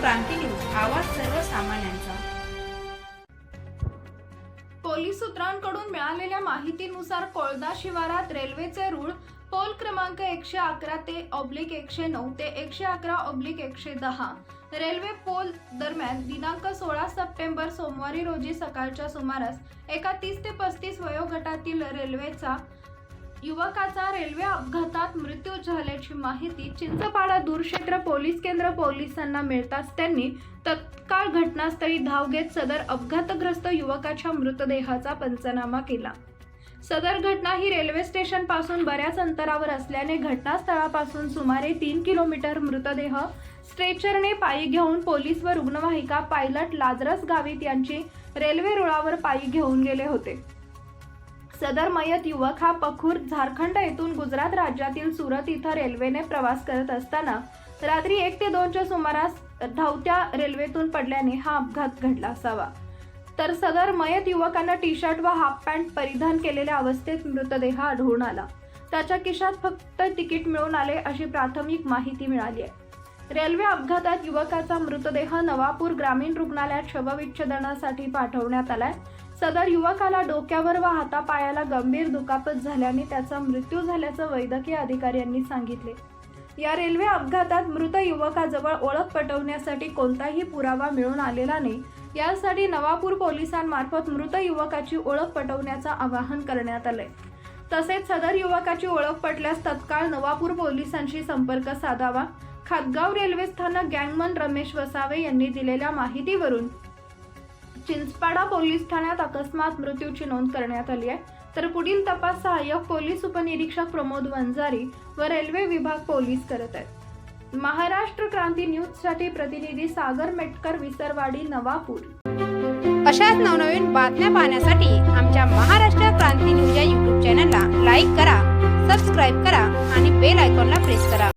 क्रांती news आवाज सर्वसामान्यांचा. Police सूत्रांकडून मिळालेल्या माहितीनुसार कोळदा शिवारात रेल्वेचे रूळ पोल क्रमांक एकशे अकरा ते ऑब्लिक एकशे नऊ ते एकशे अकरा ऑब्लिक एकशे दहा. रेल्वे पोल दरम्यान दिनांक सोळा सप्टेंबर सोमवारी रोजी सकाळच्या सुमारास एका तीस ते पस्तीस वयोगटातील रेल्वेचा युवकाचा रेल्वे अपघातात मृत्यू झाल्याची माहिती चिंचपाडा दूरक्षेत्र पोलीस केंद्र पोलिसांना मिळताच त्यांनी तत्काळ घटनास्थळी धाव घेत सदर अपघातग्रस्त युवकाच्या मृतदेहाचा पंचनामा केला. सदर घटना ही रेल्वे स्टेशनपासून बऱ्याच अंतरावर असल्याने घटनास्थळापासून सुमारे तीन किलोमीटर मृतदेह स्ट्रेचरने पायी घेऊन पोलीस व रुग्णवाहिका पायलट लाजरस गावित यांची रेल्वे रुळावर पायी घेऊन गेले होते. सदर मयत युवक हा पखूर झारखंड येथून गुजरात राज्यातील सुरत इथं रेल्वेने प्रवास करत असताना रात्री एक ते दोनच्या सुमारास धावत्या रेल्वेतून पडल्याने हा अपघात घडला असावा. तर सदर मयत युवकानं टी शर्ट व हाफ पॅन्ट परिधान केलेल्या अवस्थेत मृतदेह आढळून आला. त्याच्या खिशात फक्त तिकीट मिळून आले अशी प्राथमिक माहिती मिळाली आहे. रेल्वे अपघातात युवकाचा मृतदेह नवापूर ग्रामीण रुग्णालयात शवविच्छेदनासाठी पाठवण्यात आलाय. सदर युवकाला डोक्यावर व हातापायाला गंभीर दुखापत झाल्याने त्याचा मृत्यू झाल्याचं वैद्यकीय अधिकाऱ्यांनी सांगितले. या रेल्वे अपघातात मृत युवकाजवळ ओळख पटवण्यासाठी कोणताही पुरावा मिळून आलेला नाही. यासाठी नवापूर पोलिसांमार्फत मृत युवकाची ओळख पटवण्याचं आवाहन करण्यात आलंय. तसेच सदर युवकाची ओळख पटल्यास तत्काळ नवापूर पोलिसांशी संपर्क साधावा. खातगाव रेल्वे स्थानक गँगमन रमेश वसावे यांनी दिलेल्या माहितीवरून चिंचपाडा पोलीस ठाण्यात अकस्मात मृत्यूची नोंद करण्यात आली आहे. तर पुढील तपास सहाय्यक पोलीस उपनिरीक्षक प्रमोद वंजारी व रेल्वे विभाग पोलीस करत आहेत. महाराष्ट्र क्रांती न्यूजसाठी प्रतिनिधी सागर मेटकर विसरवाडी नवापूर. अशाच नवनवीन बातम्या पाहण्यासाठी आमच्या महाराष्ट्र क्रांती न्यूज या यूट्यूब चॅनलला लाईक करा सबस्क्राईब करा आणि बेल आयकॉनला प्रेस करा.